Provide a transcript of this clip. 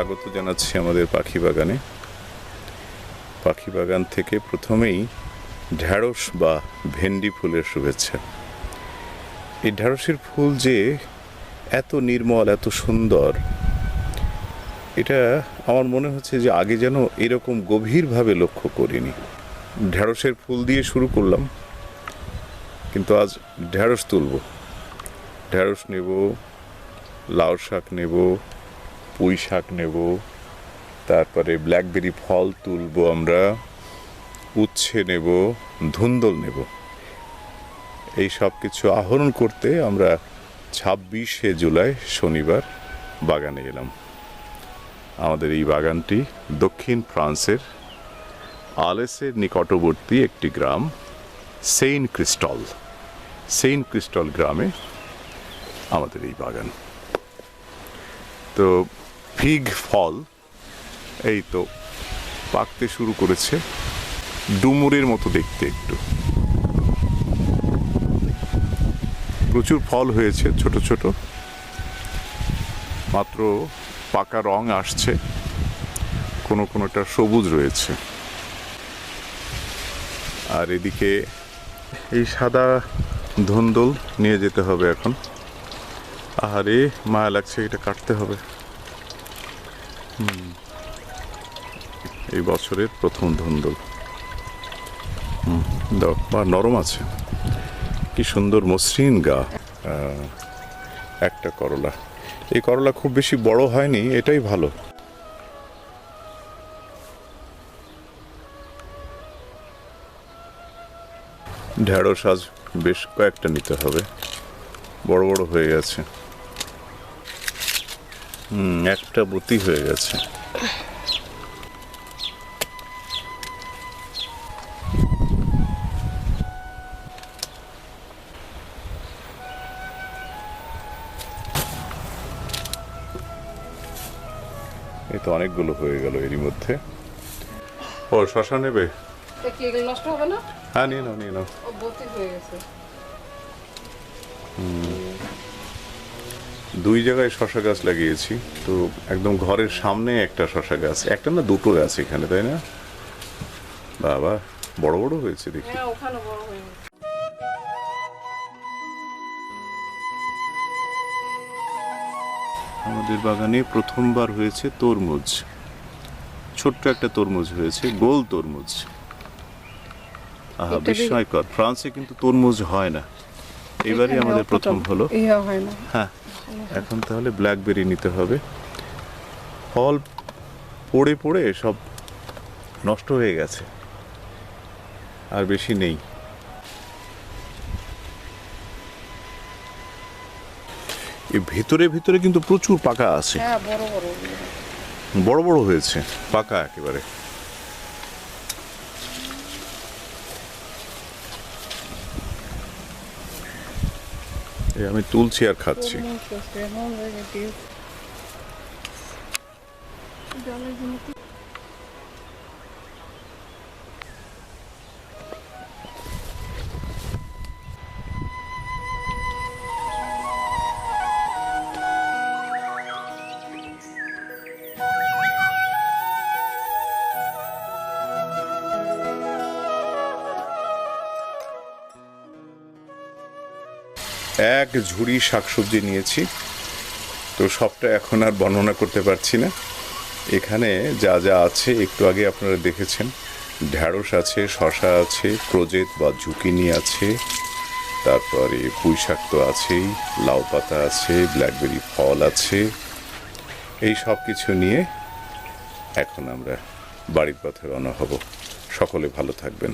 স্বাগত জানাচ্ছি আমাদের পাখি বাগানে। পাখি বাগান থেকে প্রথমেই ঢ্যাঁড়স বা ভেন্ডি ফুলের শুভেচ্ছা। এই ঢ্যাঁড়সের ফুল যে এত নির্মল, এত সুন্দর, এটা আমার মনে হচ্ছে যে আগে যেন এরকম গভীরভাবে লক্ষ্য করিনি। ঢ্যাঁড়সের ফুল দিয়ে শুরু করলাম, কিন্তু আজ ঢ্যাঁড়স তুলব। ঢ্যাঁড়স নেব, লাউ শাক নেব পুঁই শাক নেব, তারপরে ব্ল্যাকবেরি ফল তুলবো আমরা, উচ্ছে নেব, ধুন্দল নেব। এই সব কিছু আহরণ করতে আমরা ছাব্বিশে জুলাই শনিবার বাগানে এলাম। আমাদের এই বাগানটি দক্ষিণ ফ্রান্সের আলেসের নিকটবর্তী একটি গ্রাম, সেইন্ট ক্রিস্টল। সেইন্ট ক্রিস্টল গ্রামে আমাদের এই বাগান। তো ফিগ ফল, এই তো পাকতে শুরু করেছে ডুমুরের মতো দেখতে একটু। প্রচুর ফল হয়েছে, ছোট ছোট। মাত্র পাকা রং আসছে, কোনো কোনোটা সবুজ রয়েছে। আর এদিকে এই সাদা ধন্দল নিয়ে যেতে হবে এখন। আহারে, মায়া লাগছে এটা কাটতে হবে। এই বছরের প্রথম ধুন্দল। দাও, বা নরম আছে। কি সুন্দর মসৃণ গা। একটা করলা। এই করলা খুব বেশি বড় হয়নি, এটাই ভালো। ঢেঁড়স আজ বেশ কয়েকটা নিতে হবে। বড় বড় হয়ে গেছে। হুম একটা বতি হয়ে গেছে। এই তো অনেকগুলো হয়ে গেল এরই মধ্যে। ও শশা নেবে? তা কি এগুলো নষ্ট হবে না? হ্যাঁ নিয়ে নাও নিয়ে নাও। হয়ে গেছে। দুই জায়গায় শশা গাছ লাগিয়েছি তো একদম ঘরের সামনে একটা শশা গাছ। একটা না দুটো গাছ এখানে তাই না? বাবা বড় বড় হয়েছে দেখি। হ্যাঁ ওখানে বড় গেছে। আমাদের বাগানে প্রথমবার হয়েছে তরমুজ। ছোট্ট একটা তরমুজ হয়েছে গোল তরমুজ। আহা বিস্ময়কর। ফ্রান্সে কিন্তু তরমুজ হয় না। এবারই এখানেও আমাদের প্রথম হলো। হয় না। হ্যাঁ। এখন তাহলে ব্ল্যাকবেরি নিতে হবে। ফল পড়ে পড়ে সব নষ্ট হয়ে গেছে। আর বেশি নেই। এই ভিতরে ভিতরে কিন্তু প্রচুর পাকা আছে। হ্যাঁ বড় বড় হয়েছে পাকা একেবারে। আমি তুলছি আর খাচ্ছি। জলের এক ঝুড়ি শাকসবজি নিয়েছি। তো সবটা এখন আর বর্ণনা করতে পারছি না। এখানে যা যা আছে একটু আগে আপনারা দেখেছেন। ঢ্যাঁড়স আছে শশা আছে ক্রোজেত বা ঝুঁকিনি আছে। তারপরে পুঁই শাক তো আছেই, লাউ পাতা আছে, ব্ল্যাকবেরি ফল আছে। এই সব কিছু নিয়ে এখন আমরা বাড়ির পথে রওনা হব। সকলে ভালো থাকবেন।